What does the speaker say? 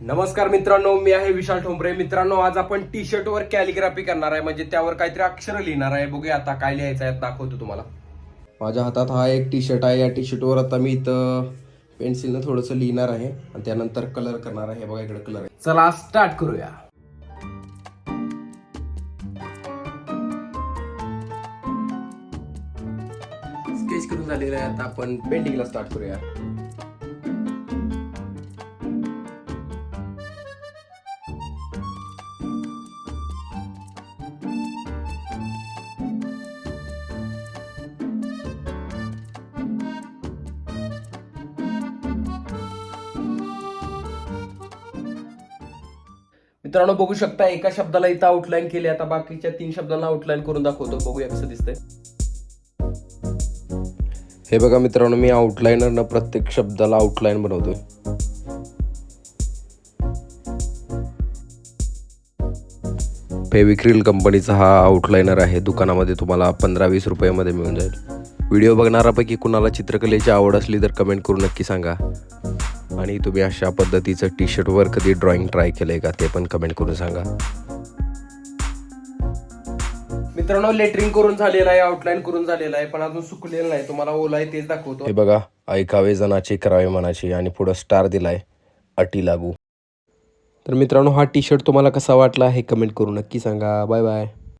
नमस्कार मित्रांनो मी आहे विशाल ठोंबरे. मित्रांनो आज आपण टी शर्ट वर कॅलिग्राफी करणार आहे. म्हणजे त्यावर काहीतरी अक्षर लिहिणार आहे. बघूया आता काय लिहायचं आहे. दाखवतो तुम्हाला. माझ्या हातात हा एक टी शर्ट आहे. या टी शर्टवर आता मी इथं पेन्सिलनं थोडंसं लिहिणार आहे. आणि त्यानंतर कलर करणार आहे. बघा इकडे कलर आहे. चला स्टार्ट करूया. स्केच करून झालेलं आहे. आता आपण पेंटिंगला स्टार्ट करूया. मित्रांनो बघू शकता एका शब्दाला इथं आउटलाईन केली आता बाकीच्या तीन शब्दांना आउटलाईन करून दाखवतो. बघूया कसं दिसतंय. हे बघा मित्रांनो मी आउटलाईनरनं प्रत्येक शब्दाला आउटलाईन बनवतोय. फेविक्रिल कंपनीचा हा आउटलाइनर आहे. दुकानामध्ये तुम्हाला पंधरा वीस रुपयामध्ये मिळून जाईल. व्हिडिओ बघणारापैकी कुणाला चित्रकलेची आवड असली तर कमेंट करून नक्की सांगा. आणि तुम्ही अशा पद्धतीचं टी शर्टवर कधी ड्रॉइंग ट्राय केलंय का? ते पण कमेंट करून सांगा. मित्रांनो लेटरिंग करून झालेलं आहे आउटलाईन करून झालेलं आहे पण अजून सुकलेलं नाही. तुम्हाला ओला आहे तेच दाखवतो. हे बघा ऐकावे जनाची करावे मनाची आणि पुढं स्टार दिलाय अटी लागू. तर मित्रांनो हा टी शर्ट तुम्हाला कसा वाटला हे कमेंट करून नक्की सांगा. Bye bye